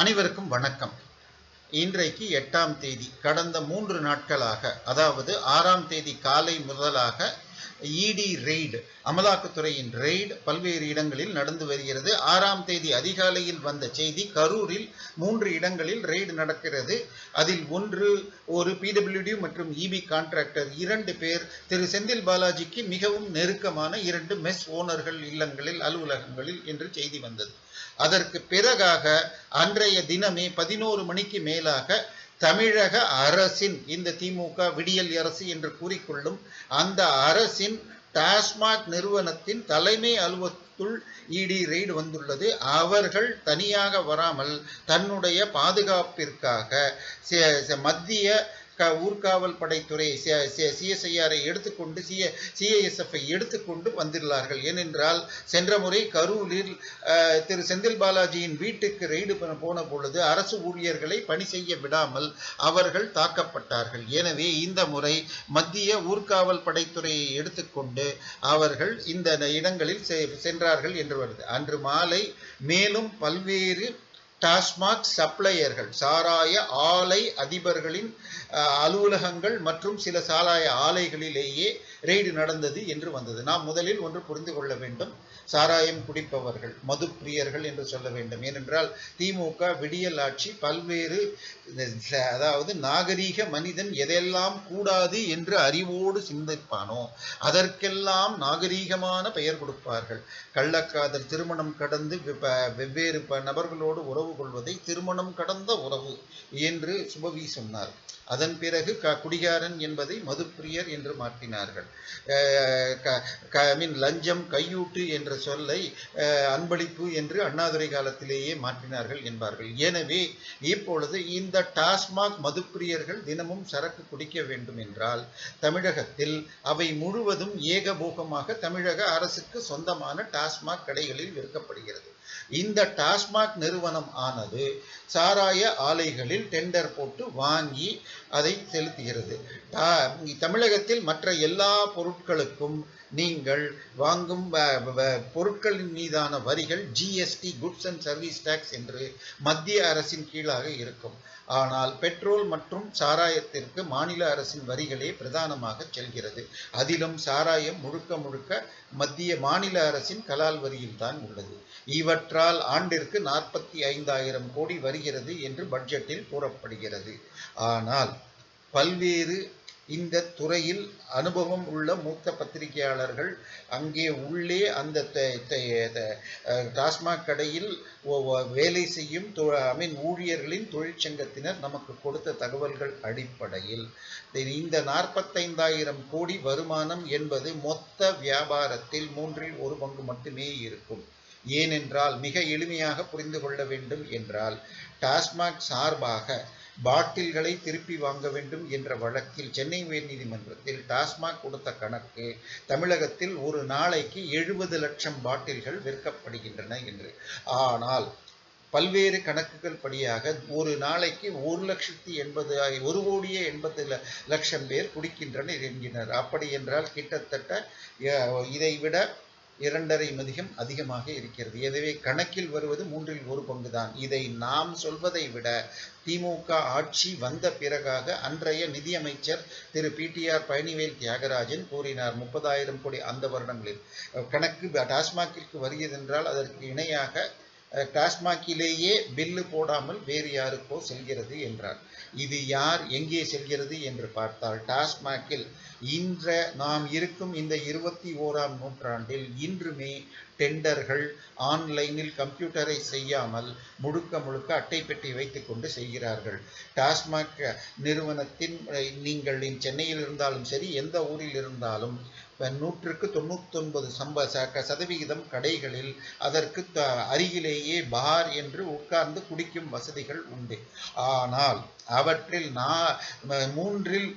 அனைவருக்கும் வணக்கம். இன்றைக்கு எட்டாம் தேதி கடந்த மூன்று நாட்களாக அதாவது ஆறாம் தேதி காலை முதலாக இடி ரெய்டு அமலாக்கத்துறையின் ரெய்டு பல்வேறு இடங்களில் நடந்து வருகிறது. ஆறாம் தேதி அதிகாலையில் வந்த செய்தி கரூரில் மூன்று இடங்களில் ரெய்டு நடக்கிறது. அதில் ஒன்று ஒரு பிடபிள்யூடி மற்றும் இபி கான்ட்ராக்டர் இரண்டு பேர் திரு செந்தில் பாலாஜிக்கு மிகவும் நெருக்கமான இரண்டு மெஸ் ஓனர்கள் இல்லங்களில் அலுவலகங்களில் என்று செய்தி வந்தது. அதற்கு பிறகாக அன்றைய தினமே பதினோரு மணிக்கு மேலாக தமிழக அரசின் இந்த திமுக விடியல் அரசு என்று கூறிக்கொள்ளும் அந்த அரசின் டாஸ்மாக் நிறுவனத்தின் தலைமை அலுவலகத்துள் இடி ரெய்டு வந்துள்ளது. அவர்கள் தனியாக வராமல் தன்னுடைய பாதுகாப்பிற்காக மத்திய ஊர்காவல் படைத்துறை சிஎஸ்ஐஆரை எடுத்துக்கொண்டு சிஏ சிஏஎஸ்எஃப்ஐ எடுத்துக்கொண்டு வந்துள்ளார்கள் ஏனென்றால் சென்ற முறை கரூரில் திரு செந்தில் பாலாஜியின் வீட்டுக்கு ரெய்டு போன பொழுது அரசு ஊழியர்களை பணி செய்ய விடாமல் அவர்கள் தாக்கப்பட்டார்கள். எனவே இந்த முறை மத்திய ஊர்காவல் படைத்துறையை எடுத்துக்கொண்டு அவர்கள் இந்த இடங்களில் சென்றார்கள் என்று வருது. அன்று மாலை மேலும் பல்வேறு டாஸ்மாக் சப்ளையர்கள் சாராய ஆலை அதிபர்களின் அலுவலகங்கள் மற்றும் சில சாராய ஆலைகளிலேயே ரெய்டு நடந்தது என்று வந்தது. நாம் முதலில் ஒன்று புரிந்து கொள்ள வேண்டும். சாராயம் குடிப்பவர்கள் மது பிரியர்கள் என்று சொல்ல வேண்டும். ஏனென்றால் திமுக விடியல் ஆட்சி பல்வேறு அதாவது நாகரீக மனிதன் எதெல்லாம் கூடாது என்று அறிவோடு சிந்திப்பானோ அதற்கெல்லாம் நாகரீகமான பெயர் கொடுப்பார்கள். கள்ளக்காதல் திருமணம் கடந்து வெவ்வேறு நபர்களோடு உறவு கொள்வதை திருமணம் கடந்த உறவு என்று சுபவி சொன்னார். அதன் பிறகு க குடிகாரன் என்பதை மதுப்பிரியர் என்று மாற்றினார்கள். மீன் லஞ்சம் கையூட்டு என்ற சொல்லை அன்பளிப்பு என்று அண்ணாதுரை காலத்திலேயே மாற்றினார்கள் என்பார்கள். எனவே இப்பொழுது இந்த டாஸ்மாக் மதுப்பிரியர்கள் தினமும் சரக்கு குடிக்க வேண்டும் என்றால் தமிழகத்தில் அவை முழுவதும் ஏகபோகமாக தமிழக அரசுக்கு சொந்தமான டாஸ்மாக் கடைகளில் விற்கப்படுகிறது. இந்த டாஸ்மாக் நிறுவனம் ஆனது சாராய ஆலைகளில் டெண்டர் போட்டு வாங்கி அதை செலுத்துகிறது. தமிழகத்தில் மற்ற எல்லா பொருட்களுக்கும் நீங்கள் வாங்கும் பொருட்களின் மீதான வரிகள் GST goods and service tax என்று மத்திய அரசின் கீழாக இருக்கும். ஆனால் பெட்ரோல் மற்றும் சாராயத்திற்கு மாநில அரசின் வரிகளே பிரதானமாக செல்கிறது. அதிலும் சாராயம் முழுக்க முழுக்க மத்திய மாநில அரசின் கலால் வரியில் தான் உள்ளது. இவற்றால் ஆண்டிற்கு நாற்பத்தி ஐந்தாயிரம் கோடி வருகிறது என்று பட்ஜெட்டில் கூறப்படுகிறது. ஆனால் பல்வேறு இந்த துறையில் அனுபவம் உள்ள மூத்த பத்திரிகையாளர்கள் அங்கே உள்ளே அந்த டாஸ்மாக் கடையில் வேலை செய்யும் ஐ மீன் ஊழியர்களின் தொழிற்சங்கத்தினர் நமக்கு கொடுத்த தகவல்கள் அடிப்படையில். இந்த நாற்பத்தைந்தாயிரம் கோடி வருமானம் என்பது மொத்த வியாபாரத்தில் மூன்றில் ஒரு பங்கு மட்டுமே இருக்கும். ஏனென்றால் மிக எளிமையாக புரிந்து கொள்ள வேண்டும் என்றால் டாஸ்மாக் சார்பாக பாட்டில்களை திருப்பி வாங்க வேண்டும் என்ற வழக்கில் சென்னை உயர்நீதிமன்றத்தில் டாஸ்மாக் கொடுத்த கணக்கு தமிழகத்தில் ஒரு நாளைக்கு எழுபது லட்சம் பாட்டில்கள் விற்கப்படுகின்றன என்று. ஆனால் பல்வேறு கணக்குகள் படியாக ஒரு நாளைக்கு ஒரு லட்சத்தி எண்பது ஒரு கோடியே எண்பது லட்சம் பேர் குடிக்கின்றனர் என்கின்றனர். அப்படி என்றால் கிட்டத்தட்ட இதை விட இரண்டரை மதிகம் அதிகமாக இருக்கிறது. எனவே கணக்கில் வருவது மூன்றில் ஒரு பங்கு தான் இதை நாம் சொல்வதை விட திமுக ஆட்சி வந்த பிறகாக அன்றைய நிதியமைச்சர் திரு பிடிஆர் பழனிவேல் தியாகராஜன் கூறினார் முப்பதாயிரம் கோடி அந்த வருடங்களில். கணக்கு டாஸ்மாகிற்கு வருகிறது என்றால் அதற்கு இணையாக டாஸ்மாகிலேயே பில்லு போடாமல் வேறு யாருக்கோ செல்கிறது என்றார். இது யார் எங்கே செல்கிறது என்று பார்த்தால் டாஸ்மாகில் இன்ற நாம் இருக்கும் இந்த இருபத்தி ஓராம் நூற்றாண்டில் இன்றுமே டெண்டர்கள் ஆன்லைனில் கம்ப்யூட்டரை செய்யாமல் முழுக்க முழுக்க அட்டை பெட்டி வைத்து கொண்டு செய்கிறார்கள். டாஸ்மாக் நிறுவனத்தின் நீங்கள் சென்னையில் இருந்தாலும் சரி எந்த ஊரில் இருந்தாலும் நூற்றுக்கு தொண்ணூத்தொன்பது சம்ப சதவிகிதம் கடைகளில் அதற்கு அருகிலேயே பார் என்று உட்கார்ந்து குடிக்கும் வசதிகள் உண்டு. ஆனால் அவற்றில் மூன்றில்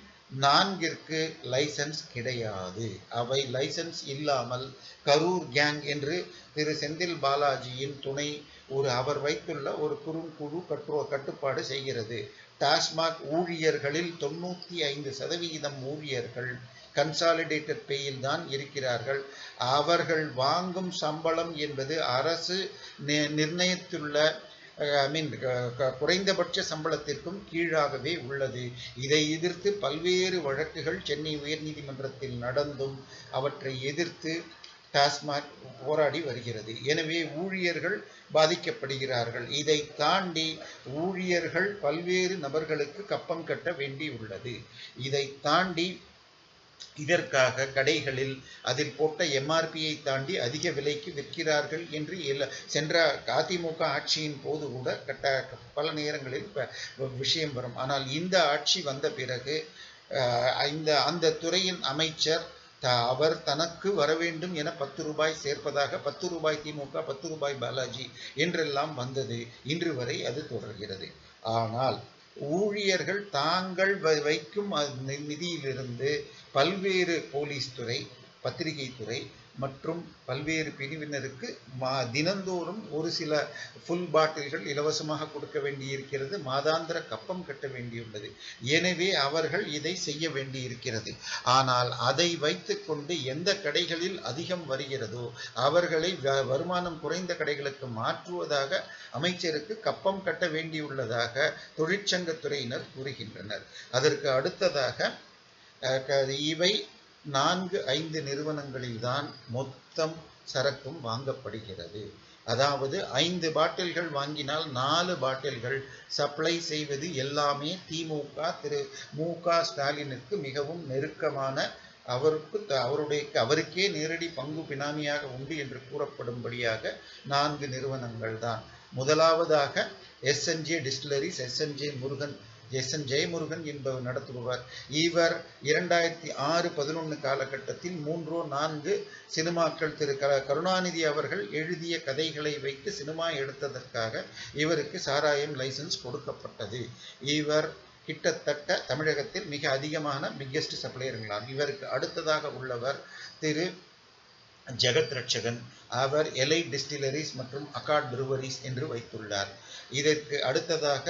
நான்கிற்கு லைசன்ஸ் கிடையாது. அவை லைசன்ஸ் இல்லாமல் கரூர் கேங் என்று திரு செந்தில் பாலாஜியின் துணை ஒரு அவர் வைத்துள்ள ஒரு குறுங்குழு கட்டு கட்டுப்பாடு செய்கிறது. டாஸ்மாக் ஊழியர்களில் தொண்ணூற்றி ஐந்து சதவிகிதம் ஊழியர்கள் கன்சாலிடேட்டட் பேயில் தான் இருக்கிறார்கள். அவர்கள் வாங்கும் சம்பளம் என்பது அரசு நிர்ணயித்துள்ள ஐ மீன் குறைந்தபட்ச சம்பளத்திற்கும் கீழாகவே உள்ளது. இதை எதிர்த்து பல்வேறு வழக்குகள் சென்னை உயர்நீதிமன்றத்தில் நடந்தும் அவற்றை எதிர்த்து டாஸ்மாக் போராடி வருகிறது. எனவே ஊழியர்கள் பாதிக்கப்படுகிறார்கள். இதை தாண்டி ஊழியர்கள் பல்வேறு நபர்களுக்கு கப்பம் கட்ட வேண்டியுள்ளது. இதை தாண்டி இதற்காக கடைகளில் அதில் போட்ட எம்ஆர்பியை தாண்டி அதிக விலைக்கு விற்கிறார்கள் என்று எல்லா சென்ற அதிமுக ஆட்சியின் போது கூட கட்ட பல நேரங்களில் விஷயம் வரும். ஆனால் இந்த ஆட்சி வந்த பிறகு இந்த அந்த துறையின் அமைச்சர் அவர் தனக்கு வர வேண்டும் என பத்து ரூபாய் சேர்ப்பதாக பத்து ரூபாய் திமுக பத்து ரூபாய் பாலாஜி என்றெல்லாம் வந்தது. இன்று வரை அது தொடர்கிறது. ஆனால் ஊழியர்கள் தாங்கள் வைக்கும் நிதியிலிருந்து பல்வேறு போலீஸ் துறை பத்திரிகை துறை மற்றும் பல்வேறு பிரிவினருக்கு மா தினந்தோறும் ஒரு சில ஃபுல் பாட்டில்கள் இலவசமாக கொடுக்க வேண்டியிருக்கிறது. மாதாந்திர கப்பம் கட்ட வேண்டியுள்ளது. எனவே அவர்கள் இதை செய்ய வேண்டியிருக்கிறது. ஆனால் அதை வைத்துக்கொண்டு எந்த கடைகளில் அதிகம் வருகிறதோ அவர்களை வருமானம் குறைந்த கடைகளுக்கு மாற்றுவதாக அமைச்சருக்கு கப்பம் கட்ட வேண்டியுள்ளதாக தொழிற்சங்கத்துறையினர் கூறுகின்றனர். அதற்கு அடுத்ததாக இவை நான்கு ஐந்து நிறுவனங்களில்தான் மொத்தம் சரக்கும் வாங்கப்படுகிறது. அதாவது ஐந்து பாட்டில்கள் வாங்கினால் நாலு பாட்டில்கள் சப்ளை செய்வது எல்லாமே திமுக திரு. மு. க. ஸ்டாலினுக்கு மிகவும் நெருக்கமான அவருக்கு அவருடைய அவருக்கே நேரடி பங்கு பினாமியாக உண்டு என்று கூறப்படும்படியாக நான்கு நிறுவனங்கள் தான் முதலாவதாக SNJ distilleries SNJ Murugan S N Jayamurugan என்பவர் நடத்துபவர். இவர் இரண்டாயிரத்தி ஆறு பதினொன்று காலகட்டத்தில் மூன்றோ நான்கு சினிமாக்கள் திரு க கருணாநிதி அவர்கள் எழுதிய கதைகளை வைத்து சினிமா எடுத்ததற்காக இவருக்கு சாராயம் லைசன்ஸ் கொடுக்கப்பட்டது. இவர் கிட்டத்தட்ட தமிழகத்தில் மிக அதிகமான பிக்கெஸ்ட் சப்ளையர்களாம். இவருக்கு அடுத்ததாக உள்ளவர் திரு ஜெகத் ரட்சகன். அவர் எலை டிஸ்டிலரிஸ் மற்றும் அகாட் ப்ரூவரிஸ் என்று வைத்துள்ளார். இதற்கு அடுத்ததாக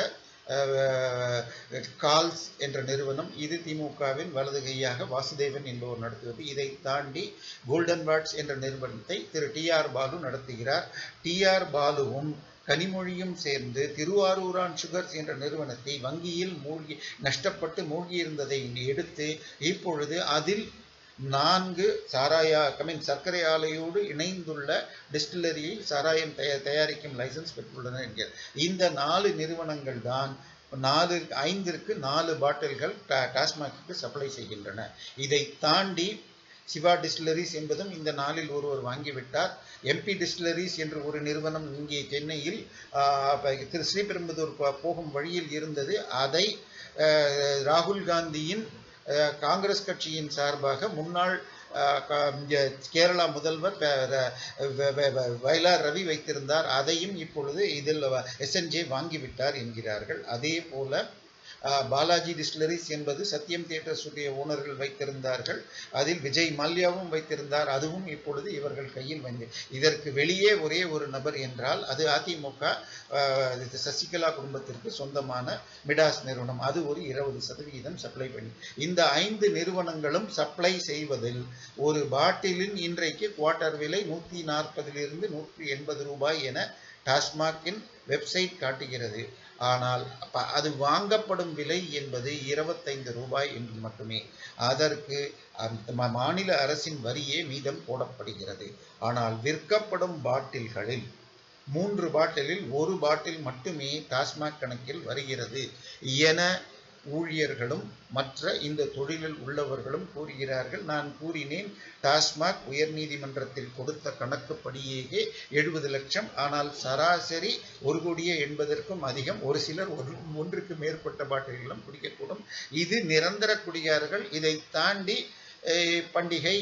கால்ஸ் என்ற நிறுவனம் இது திமுகவின் வலது கையாக வாசுதேவன் என்பவர் நடத்துவது. இதை தாண்டி கோல்டன் பேர்ட்ஸ் என்ற நிறுவனத்தை திரு டி ஆர் பாலு நடத்துகிறார். டி ஆர் பாலுவும் கனிமொழியும் சேர்ந்து திருவாரூரான் சுகர்ஸ் என்ற நிறுவனத்தை வங்கியில் மூழ்கி நஷ்டப்பட்டு மூழ்கியிருந்ததை எடுத்து இப்பொழுது அதில் நான்கு சாராயா கமின் சர்க்கரை ஆலையோடு இணைந்துள்ள டிஸ்டிலரியை சாராயம் தயாரிக்கும் லைசன்ஸ் பெற்றுள்ளனர் என்கிறார். இந்த நாலு நிறுவனங்கள் தான் நாலு ஐந்திற்கு நாலு பாட்டில்கள் டாஸ்மாக்கு சப்ளை செய்கின்றன. இதை தாண்டி சிவா டிஸ்டிலரிஸ் என்பதும் இந்த நாளில் ஒருவர் வாங்கிவிட்டார். எம்பி டிஸ்டிலரிஸ் என்று ஒரு நிறுவனம் இங்கே சென்னையில் திரு ஸ்ரீபெரும்புதூர் போகும் வழியில் இருந்தது. அதை ராகுல் காந்தியின் காங்கிரஸ் கட்சியின் சார்பாக முன்னாள் கேரளா முதல்வர் வயலார் ரவி வைத்திருந்தார். அதையும் இப்பொழுது இதில் எஸ்என்ஜே வாங்கிவிட்டார் என்கிறார்கள். அதே போல பாலாஜி டிஸ்டிலரிஸ் என்பது சத்யம் தியேட்டர்ஸுடைய ஓனர்கள் வைத்திருந்தார்கள். அதில் விஜய் மல்யாவும் வைத்திருந்தார். அதுவும் இப்பொழுது இவர்கள் கையில் வந்து இதற்கு வெளியே ஒரே ஒரு நபர் என்றால் அது அதிமுக சசிகலா குடும்பத்திற்கு சொந்தமான மிடாஸ் நிறுவனம். அது ஒரு இருபது சதவிகிதம் சப்ளை பண்ணி இந்த ஐந்து நிறுவனங்களும் சப்ளை செய்வதில் ஒரு பாட்டிலின் இன்றைக்கு குவார்ட்டர் விலை நூற்றி நாற்பதிலிருந்து நூற்றி எண்பது ரூபாய் என டாஸ்மாகின் வெப்சைட் காட்டுகிறது. ஆனால் அது வாங்கப்படும் விலை என்பது இருபத்தைந்து ரூபாய் என்று மட்டுமே. அதற்கு மாநில அரசின் வரியே மீதம் போடப்படுகிறது. ஆனால் விற்கப்படும் பாட்டில்களில் மூன்று பாட்டிலில் ஒரு பாட்டில் மட்டுமே டாஸ்மாக் கணக்கில் வருகிறது. என ஊழியர்களும் மற்ற இந்த தொழிலில் உள்ளவர்களும் கூறுகிறார்கள் நான் கூறினேன் டாஸ்மாக் உயர்நீதிமன்றத்தில் கொடுத்த கணக்குப்படியே எழுபது லட்சம். ஆனால் சராசரி ஒரு கோடியே எண்பதற்கும் அதிகம். ஒரு சிலர் ஒரு ஒன்றுக்கு மேற்பட்ட பாட்டில்களும் குடிக்கக்கூடும். இது நிரந்தர குடியார்கள். இதை தாண்டி பண்டிகை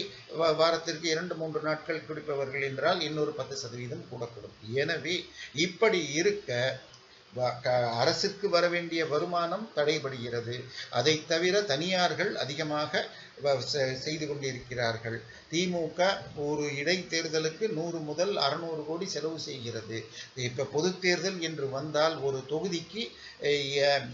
வாரத்திற்கு இரண்டு மூன்று நாட்கள் குடிப்பவர்கள் என்றால் இன்னொரு பத்து சதவீதம் கூடக்கூடும். எனவே இப்படி இருக்க அரசுக்கு வர வேண்டிய வருமானம் தடைபடுகிறது. அதை தவிர தனியார்கள் அதிகமாக செய்து கொண்டிருக்கிறார்கள். திமுக ஒரு இடைத்தேர்தலுக்கு நூறு முதல் அறுநூறு கோடி செலவு செய்கிறது. இப்போ பொது தேர்தல் என்று வந்தால் ஒரு தொகுதிக்கு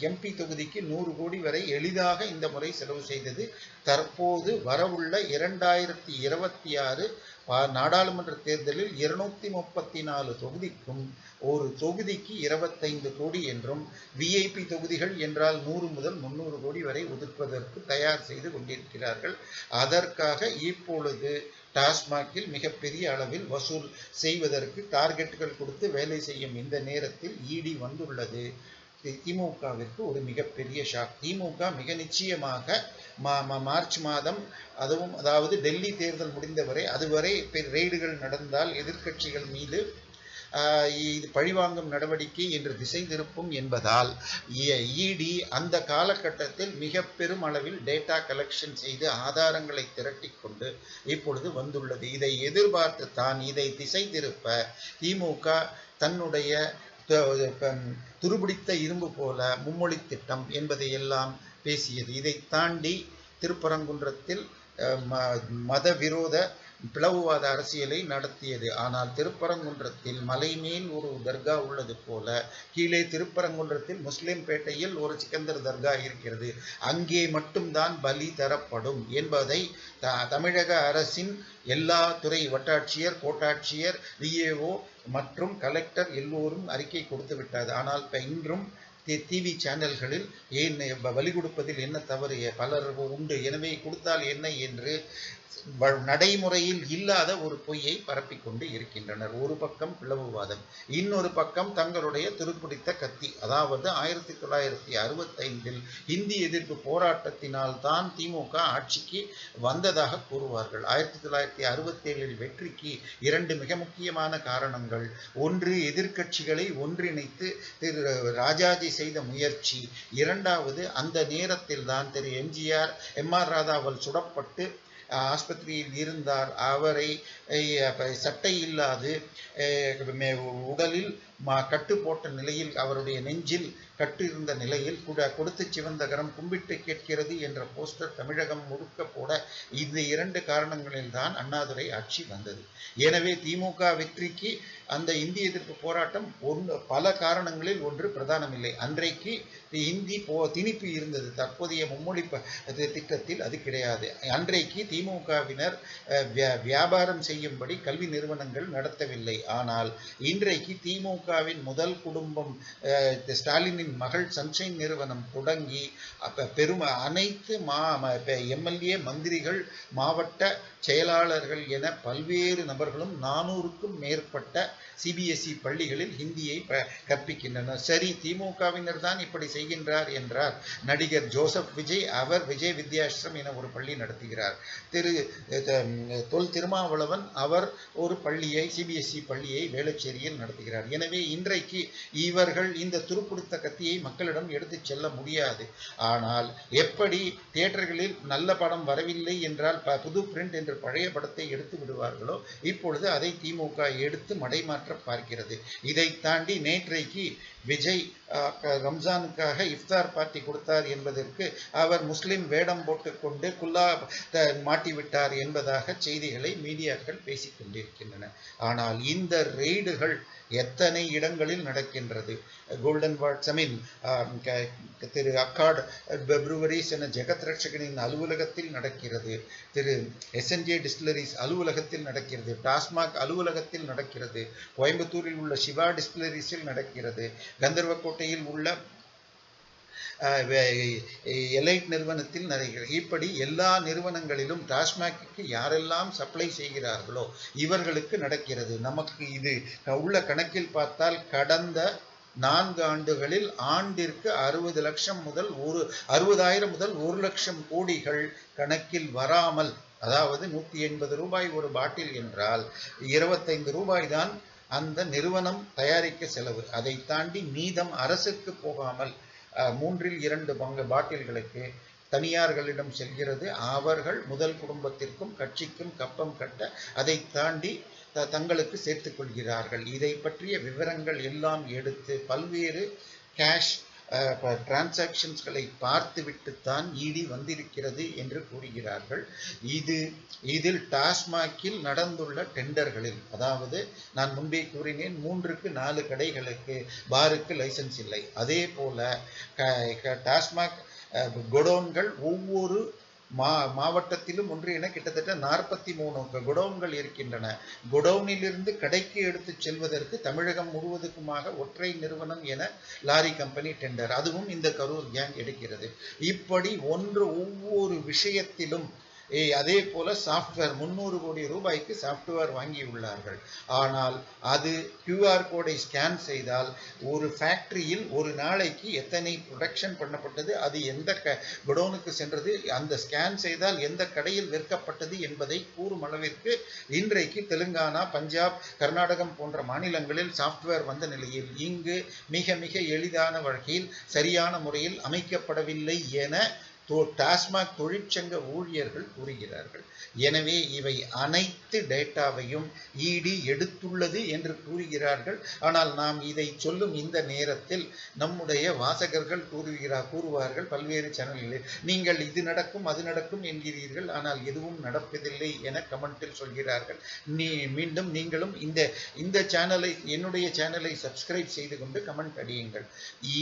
எம்பி தொகுதிக்கு நூறு கோடி வரை எளிதாக இந்த முறை செலவு செய்தது. தற்போது வரவுள்ள இரண்டாயிரத்தி இருபத்தி ஆறு நாடாளுமன்ற தேர்தலில் இருநூத்தி முப்பத்தி நாலு தொகுதிக்கும் ஒரு தொகுதிக்கு இருபத்தைந்து கோடி என்றும் விஐபி தொகுதிகள் என்றால் நூறு முதல் முன்னூறு கோடி வரை ஒதுக்குவதற்கு தயார் செய்து கொண்டிருக்கிறார்கள். அதற்காக இப்பொழுது டாஸ்மாகில் மிகப்பெரிய அளவில் வசூல் செய்வதற்கு டார்கெட்டுகள் கொடுத்து வேலை செய்யும் இந்த நேரத்தில் இடி வந்துள்ளது. திமுகவிற்கு ஒரு மிகப்பெரிய ஷாக். திமுக மிக நிச்சயமாக மார்ச் மாதம் அதுவும் அதாவது டெல்லி தேர்தல் முடிந்தவரை அதுவரை ரெய்டுகள் நடந்தால் எதிர்க்கட்சிகள் மீது இது பழிவாங்கும் நடவடிக்கை என்று திசை திருப்பும் என்பதால் இடி அந்த காலகட்டத்தில் மிக பெரும் அளவில் டேட்டா கலெக்ஷன் செய்து ஆதாரங்களை திரட்டி கொண்டு இப்பொழுது வந்துள்ளது. இதை எதிர்பார்த்து தான் இதை திசை திருப்ப திமுக தன்னுடைய துருபிடித்த இரும்பு போல மும்மொழி திட்டம் என்பதை எல்லாம் பேசியது. இதை தாண்டி திருப்பரங்குன்றத்தில் ம- மத விரோத பிளவுவாத அரசியலை நடத்தியது. ஆனால் திருப்பரங்குன்றத்தில் மலை மேல் ஒரு தர்கா உள்ளது போல கீழே திருப்பரங்குன்றத்தில் முஸ்லிம் பேட்டையில் ஒரு சிக்கந்தர் தர்கா இருக்கிறது. அங்கே மட்டும்தான் பலி தரப்படும் என்பதை த தமிழக அரசின் எல்லா துறை வட்டாட்சியர் கோட்டாட்சியர் விஏஓ மற்றும் கலெக்டர் எல்லோரும் அறிக்கை கொடுத்து விட்டது. ஆனால் இன்றும் டிவி சேனல்களில் ஏன் பலி கொடுப்பதில் என்ன தவறு? பலர் உண்டு. எனவே கொடுத்தால் என்ன என்று நடைமுறையில் இல்லாத ஒரு பொய்யை பரப்பிக்கொண்டு இருக்கின்றனர். ஒரு பக்கம் பிளவுவாதம் இன்னொரு பக்கம் தங்களுடைய துருப்பிடித்த கத்தி. அதாவது ஆயிரத்தி தொள்ளாயிரத்தி அறுபத்தைந்தில் இந்தி எதிர்ப்பு போராட்டத்தினால் தான் திமுக ஆட்சிக்கு வந்ததாக கூறுவார்கள். ஆயிரத்தி தொள்ளாயிரத்தி அறுபத்தேழில் வெற்றிக்கு இரண்டு மிக முக்கியமான காரணங்கள். ஒன்று எதிர்க்கட்சிகளை ஒன்றிணைத்து திரு ராஜாஜி செய்த முயற்சி. இரண்டாவது அந்த நேரத்தில் தான் திரு எம்ஜிஆர் எம் ஆர் ராதாவல் சுடப்பட்டு ஆஸ்பத்திரியில் இருந்தார். அவரை சட்டை இல்லாது உடலில் கட்டு போட்ட நிலையில் அவருடைய நெஞ்சில் கட்டு இருந்த நிலையில் கூட கொடுத்து சிவந்தகரம் கும்பிட்டு கேட்கிறது என்ற போஸ்டர் தமிழகம் முழுக்க போட இந்த இரண்டு காரணங்களில்தான் அண்ணாதுரை ஆட்சி வந்தது. எனவே திமுக வெற்றிக்கு அந்த இந்திய எதிர்ப்பு போராட்டம் ஒன்று பல காரணங்களில் ஒன்று பிரதானமில்லை. அன்றைக்கு இந்தி போ திணிப்பு இருந்தது. தற்போதைய மும்மொழி ப- தி- திட்டத்தில் அது கிடையாது. அன்றைக்கு திமுகவினர் வியாபாரம் வியா- வியாபாரம் செய்யும்படி கல்வி நிறுவனங்கள் நடத்தவில்லை. ஆனால் இன்றைக்கு திமுகவின் முதல் குடும்பம் ஸ்டாலினின் மகள் சன்ஷைன் நிறுவனம் தொடங்கி பெரும் அனைத்து மா எம்எல்ஏ மந்திரிகள் மாவட்ட செயலாளர்கள் என பல்வேறு நபர்களும் நானூறுக்கும் மேற்பட்ட சிபிஎஸ்இ பள்ளிகளில் ஹிந்தியை கற்பிக்கின்றனர். சரி திமுகவினர் தான் இப்படி செய்கின்றார் என்றார் நடிகர் ஜோசப் விஜய். அவர் விஜய் வித்யாஸ்ரம் என ஒரு பள்ளி நடத்துகிறார். திரு தொல் திருமாவளவன் அவர் ஒரு பள்ளியை சிபிஎஸ்இ பள்ளியை வேளச்சேரியில் நடத்துகிறார். எனவே இன்றைக்கு இவர்கள் இந்த துருப்பிடித்த கத்தியை மக்களிடம் எடுத்துச் செல்ல முடியாது. ஆனால் எப்படி தியேட்டர்களில் நல்ல படம் வரவில்லை என்றால் புது பிரிண்ட் என்ற பழைய படத்தை எடுத்து விடுவார்களோ? இப்பொழுது அதை திமுக எடுத்து மடைமாற்ற பார்க்கிறது. இதை தாண்டி நேற்றைக்கு விஜய் ரம்ஜானுக்காக இஃப்தார் பார்ட்டி கொடுத்தார் என்பதற்கு அவர் முஸ்லிம் வேடம் போட்டுக்கொண்டு குல்லா மாட்டிவிட்டார் என்பதாக செய்திகளை மீடியாக்கள் பேசிக் கொண்டிருக்கின்றன ஆனால் இந்த ரெய்டுகள் எத்தனை இடங்களில் நடக்கின்றது? கோல்டன் வாட்ஸ் ஐ மீன் திரு அக்காட் பிப்ரவரிஸ் என ஜெகத் ரட்சகனின் அலுவலகத்தில் நடக்கிறது. திரு எஸ்என்ஜே டிஸ்டிலரிஸ் அலுவலகத்தில் நடக்கிறது. டாஸ்மாக் அலுவலகத்தில் நடக்கிறது. கோயம்புத்தூரில் உள்ள சிவா டிஸ்டிலரிஸில் நடக்கிறது. கந்தர்வக்கோட்டையில் உள்ள எலைட் நிறுவனத்தில் நிறைய இப்படி எல்லா நிறுவனங்களிலும் டாஸ்மாக்கு யாரெல்லாம் சப்ளை செய்கிறார்களோ இவர்களுக்கு நடக்கிறது. நமக்கு இது உள்ள கணக்கில் பார்த்தால் கடந்த நான்கு ஆண்டுகளில் ஆண்டிற்கு அறுபது லட்சம் முதல் ஒரு அறுபதாயிரம் முதல் ஒரு லட்சம் கோடிகள் கணக்கில் வராமல் அதாவது நூற்றி எண்பது ரூபாய் ஒரு பாட்டில் என்றால் இருபத்தைந்து ரூபாய் தான் அந்த நிறுவனம் தயாரிக்க செலவு. அதை தாண்டி மீதம் அரசுக்கு போகாமல் மூன்றில் இரண்டு பங்கு பாட்டில்களுக்கு தனியார்களிடம் செல்கிறது. அவர்கள் முதல் குடும்பத்திற்கும் கட்சிக்கும் கப்பம் கட்ட அதை தாண்டி த- தங்களுக்கு சேர்த்துக்கொள்கிறார்கள் இதை பற்றிய விவரங்கள் எல்லாம் எடுத்து பல்வேறு கேஷ் டிரான்சாக்ஷன்ஸ்களை பார்த்துவிட்டுத்தான் இடி வந்திருக்கிறது என்று கூறுகிறார்கள். இது இதில் டாஸ்மாகில் நடந்துள்ள டெண்டர்களில் அதாவது நான் முன்பே கூறினேன் மூன்றுக்கு நாலு கடைகளுக்கு பாருக்கு லைசன்ஸ் இல்லை. அதே போல க- டாஸ்மாக் அஹ், குடோன்கள் ஒவ்வொரு மா மாவட்டத்திலும் ஒன்று என கிட்டத்தட்ட நாற்பத்தி மூணு குடோன்கள் இருக்கின்றன. குடோனிலிருந்து கடைக்கு எடுத்து செல்வதற்கு தமிழகம் முழுவதுக்குமாக ஒற்றை நிறுவனம் என லாரி கம்பெனி டெண்டர். அதுவும் இந்த கரூர் கேங் எடுக்கிறது. இப்படி ஒன்று ஒவ்வொரு விஷயத்திலும் அதே போல சாஃப்ட்வேர் முந்நூறு கோடி ரூபாய்க்கு சாஃப்ட்வேர் வாங்கி உள்ளார்கள் ஆனால் அது கியூஆர் கோடை ஸ்கேன் செய்தால் ஒரு ஃபேக்டரியில் ஒரு நாளைக்கு எத்தனை ப்ரொடக்ஷன் பண்ணப்பட்டது அது எந்த க குடோனுக்கு சென்றது அந்த ஸ்கேன் செய்தால் எந்த கடையில் விற்கப்பட்டது என்பதை கூறும் அளவிற்கு இன்றைக்கு தெலுங்கானா பஞ்சாப் கர்நாடகம் போன்ற மாநிலங்களில் சாஃப்ட்வேர் வந்த நிலையில் இங்கு மிக மிக எளிதான வகையில் சரியான முறையில் அமைக்கப்படவில்லை என டாஸ்மாக் தொழிற்சங்க ஊழியர்கள் கூறுகிறார்கள் எனவே இவை அனைத்து டேட்டாவையும் இடி எடுத்துள்ளது என்று கூறுகிறார்கள். ஆனால் நாம் இதை சொல்லும் இந்த நேரத்தில் நம்முடைய வாசகர்கள் கூறுகிறார் கூறுவார்கள் பல்வேறு சேனல்களில் நீங்கள் இது நடக்கும் அது நடக்கும் என்கிறீர்கள் ஆனால் எதுவும் நடப்பதில்லை என கமெண்டில் சொல்கிறார்கள். நீ மீண்டும் நீங்களும் இந்த இந்த சேனலை என்னுடைய சேனலை சப்ஸ்கிரைப் செய்து கொண்டு கமெண்ட் அடியுங்கள்.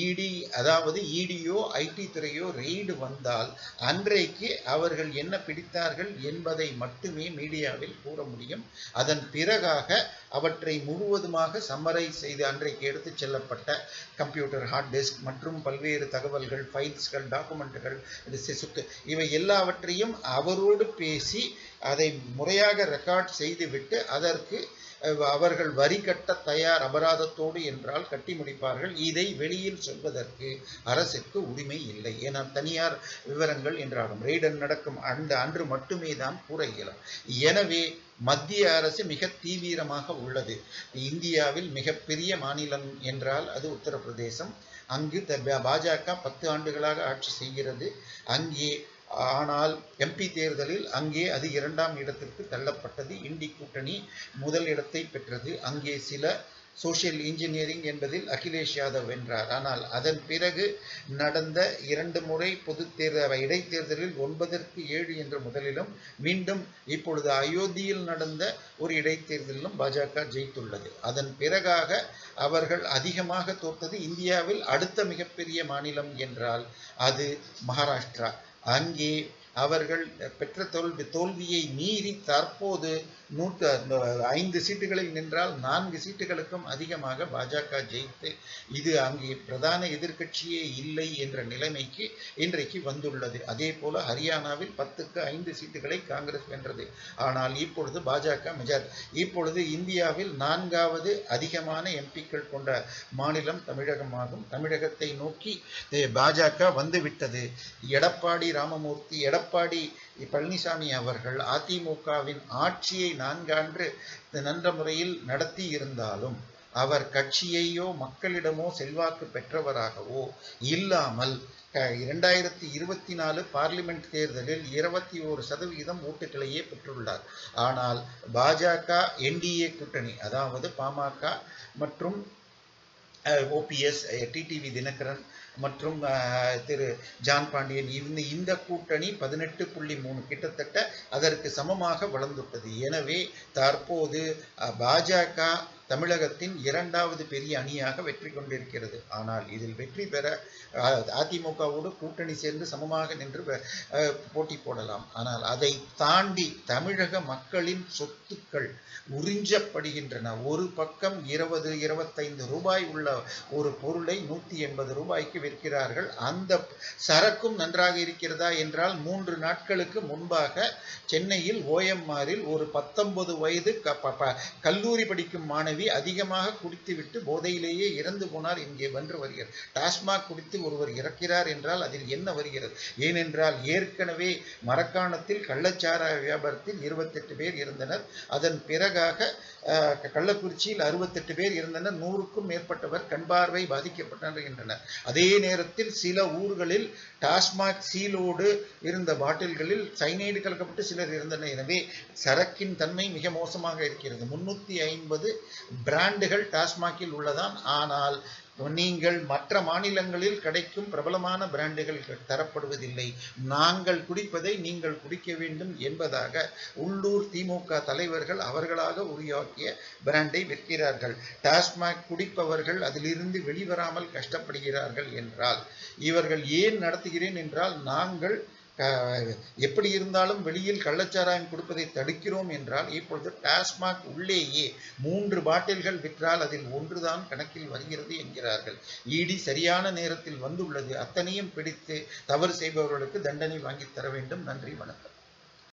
இடி அதாவது இடியோ ஐடி துறையோ ரெய்டு வந்தால் அன்றைக்கு அவர்கள் என்ன பிடித்தார்கள் என்பதை மட்டுமே மீடியாவில் கூற முடியும். அதன் பிறகாக அவற்றை முழுவதுமாக சம்மரை செய்து அன்றைக்கு எடுத்துச் செல்லப்பட்ட கம்ப்யூட்டர் ஹார்ட் டிஸ்க் மற்றும் பல்வேறு தகவல்கள் ஃபைல்ஸ்கள் டாக்குமெண்ட்டுகள் இவை எல்லாவற்றையும் அவரோடு பேசி அதை முறையாக ரெக்கார்ட் செய்துவிட்டு அதற்கு அவர்கள் வரி கட்ட தயார் அபராதத்தோடு என்றால் கட்டி முடிப்பார்கள். இதை வெளியில் சொல்வதற்கு அரசுக்கு உரிமை இல்லை. ஏன்னா தனியார் விவரங்கள் என்றாலும் ரெய்டன் நடக்கும் அந்த அன்று மட்டுமே தான் கூற இயலும். எனவே மத்திய அரசு மிக தீவிரமாக உள்ளது. இந்தியாவில் மிகப்பெரிய மாநிலம் என்றால் அது உத்தரப்பிரதேசம். அங்கு பாஜக பத்து ஆண்டுகளாக ஆட்சி செய்கிறது. அங்கே ஆனால் எம்பி தேர்தலில் அங்கே அது இரண்டாம் இடத்திற்கு தள்ளப்பட்டது. இண்டி கூட்டணி முதல் இடத்தை பெற்றது. அங்கே சில சோசியல் இன்ஜினியரிங் என்பதில் அகிலேஷ் யாதவ் வென்றார். ஆனால் அதன் பிறகு நடந்த இரண்டு முறை பொது தேர்தல் இடைத்தேர்தலில் ஒன்பதற்கு ஏழு என்ற முதலிலும் மீண்டும் இப்பொழுது அயோத்தியில் நடந்த ஒரு இடைத்தேர்தலிலும் பாஜக ஜெயித்துள்ளது. அதன் பிறகாக அவர்கள் அதிகமாக தோற்றது இந்தியாவில் அடுத்த மிகப்பெரிய மாநிலம் என்றால் அது மகாராஷ்டிரா. அங்கே அவர்கள் பெற்ற தோல்வி தோல்வியை மீறி தற்போது நூற்று ஐந்து சீட்டுகளில் நின்றால் நான்கு சீட்டுகளுக்கும் அதிகமாக பாஜக ஜெயித்து இது அங்கே பிரதான எதிர்க்கட்சியே இல்லை என்ற நிலைமைக்கு இன்றைக்கு வந்துள்ளது. அதே போல ஹரியானாவில் பத்துக்கு ஐந்து சீட்டுகளை காங்கிரஸ் வென்றது. ஆனால் இப்பொழுது பாஜக மெஜார் இப்பொழுது இந்தியாவில் நான்காவது அதிகமான எம்பிக்கள் கொண்ட மாநிலம் தமிழகமாகும். தமிழகத்தை நோக்கி பாஜக வந்துவிட்டது. எடப்பாடி ராமமூர்த்தி எடப்பாடி பழனிசாமி அவர்கள் அதிமுகவின் ஆட்சியை நான்காண்டு நன்ற முறையில் நடத்தி இருந்தாலும் அவர் கட்சியையோ மக்களிடமோ செல்வாக்கு பெற்றவராகவோ இல்லாமல் இரண்டாயிரத்தி இருபத்தி நாலு பார்லிமெண்ட் தேர்தலில் இருபத்தி ஓரு சதவிகிதம் ஓட்டுகளையே பெற்றுள்ளார். ஆனால் பாஜக என்டிஏ கூட்டணி அதாவது பாமக மற்றும் ஓபிஎஸ் டிடிவி தினகரன் மற்றும் திரு ஜான் பாண்டியன் இந்த இந்த கூட்டணி பதினெட்டு புள்ளி மூணு கிட்டத்தட்ட அதற்கு சமமாக வளர்ந்துள்ளது எனவே தற்போது பாஜக தமிழகத்தின் இரண்டாவது பெரிய அணியாக வெற்றி கொண்டிருக்கிறது. ஆனால் இதில் வெற்றி பெற அதிமுகவோடு கூட்டணி சேர்ந்து சமமாக நின்று போட்டி போடலாம். ஆனால் அதை தாண்டி தமிழக மக்களின் சொத்துக்கள் உறிஞ்சப்படுகின்றன. ஒரு பக்கம் இருபது இருபத்தைந்து ரூபாய் உள்ள ஒரு பொருளை நூற்றி எண்பது ரூபாய்க்கு விற்கிறார்கள். அந்த சரக்கும் நன்றாக இருக்கிறதா என்றால் மூன்று நாட்களுக்கு முன்பாக சென்னையில் ஓஎம்ஆரில் ஒரு பத்தொன்பது வயது கல்லூரி படிக்கும் மாணவி அதிகமாக குடித்துவிட்டு போதையிலேயே இறந்து போனார் இங்கே வென்று வருகிறார். டாஸ்மாக் குடித்து ஒருவர் இறக்கிறார் என்றால் அதில் என்ன வருகிறது? ஏனென்றால் ஏற்கனவே மரக்காணத்தில் கள்ளச்சாராய வியாபாரத்தில் இருபத்தெட்டு பேர் இருந்தனர். அதன் பிறகாக கள்ளக்குறிச்சியில் அறுபத்தெட்டு பேர் இருந்தனர். நூறுக்கும் மேற்பட்டவர் கண் பார்வை பாதிக்கப்பட்டனர் என்றனர் அதே நேரத்தில் சில ஊர்களில் டாஸ்மாக் சீலோடு இருந்த பாட்டில்களில் சைனைடு கலக்கப்பட்டு சிலர் இருந்தனர். எனவே சரக்கின் தன்மை மிக மோசமாக இருக்கிறது. முன்னூற்றி ஐம்பது பிராண்டுகள் டாஸ்மாகில் உள்ளதான் ஆனால் நீங்கள் மற்ற மாநிலங்களில் கிடைக்கும் பிரபலமான பிராண்டுகள் தரப்படுவதில்லை. நாங்கள் குடிப்பதை நீங்கள் குடிக்க வேண்டும் என்பதாக உள்ளூர் திமுக தலைவர்கள் அவர்களாக உருவாக்கிய பிராண்டை விற்கிறார்கள். டாஸ்மாக் குடிப்பவர்கள் அதிலிருந்து வெளிவராமல் கஷ்டப்படுகிறார்கள் என்றால் இவர்கள் ஏன் நடத்துகிறேன் என்றால் நாங்கள் எப்படி இருந்தாலும் வெளியில் கள்ளச்சாராயம் கொடுப்பதை தடுக்கிறோம் என்றால் இப்பொழுது டாஸ்மாக் உள்ளேயே மூன்று பாட்டில்கள் விற்றால் அதில் ஒன்றுதான் கணக்கில் வருகிறது என்கிறார்கள். இடி சரியான நேரத்தில் வந்துள்ளது. அத்தனையும் பிடித்து தவறு செய்பவர்களுக்கு தண்டனை வாங்கித் தர வேண்டும். நன்றி வணக்கம்.